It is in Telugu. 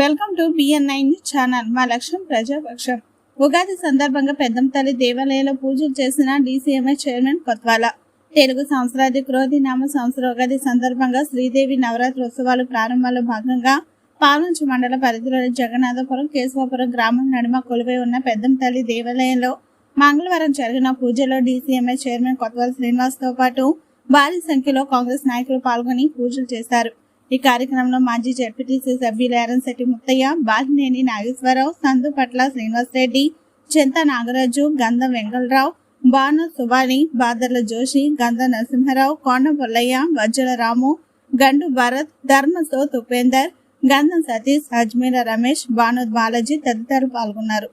వెల్కమ్ బిఎన్ఐ నైన్ ఛానల్ మా లక్ష్యం ప్రజాపక్షం. ఉగాది సందర్భంగా పెద్దంతల్లి దేవాలయంలో పూజలు చేసిన డీసీఎంఐ చైర్మన్ కొత్వాల. తెలుగు సంవత్సరాది క్రోధి నామ సంవత్సర ఉగాది సందర్భంగా శ్రీదేవి నవరాత్రి ఉత్సవాలు ప్రారంభంలో భాగంగా పాల్వంచి మండల పరిధిలోని జగన్నాథపురం కేశవాపురం గ్రామం నడుమ కొలువై ఉన్న పెద్దంతల్లి దేవాలయంలో మంగళవారం జరిగిన పూజలో డీసీఎంఐ చైర్మన్ కొత్వాల శ్రీనివాస్తో పాటు భారీ సంఖ్యలో కాంగ్రెస్ నాయకులు పాల్గొని పూజలు చేశారు. ఈ కార్యక్రమంలో మాజీ జడ్పీటీసీ సభ్యులు ఎర్రంశెట్టి ముత్తయ్య బాలినేని నాగేశ్వరరావు సందు పట్ల శ్రీనివాసరెడ్డి చింత నాగరాజు గంధం వెంగళరావు బాను సుబాని బాదర్ల జోషి గంధ నరసింహారావు కోన పుల్లయ్య వజ్జల రాము గండు భరత్ ధర్మసో ఉపేందర్ గంధం సతీష్ అజ్మీర రమేష్ బాను బాలాజీ తదితరులు పాల్గొన్నారు.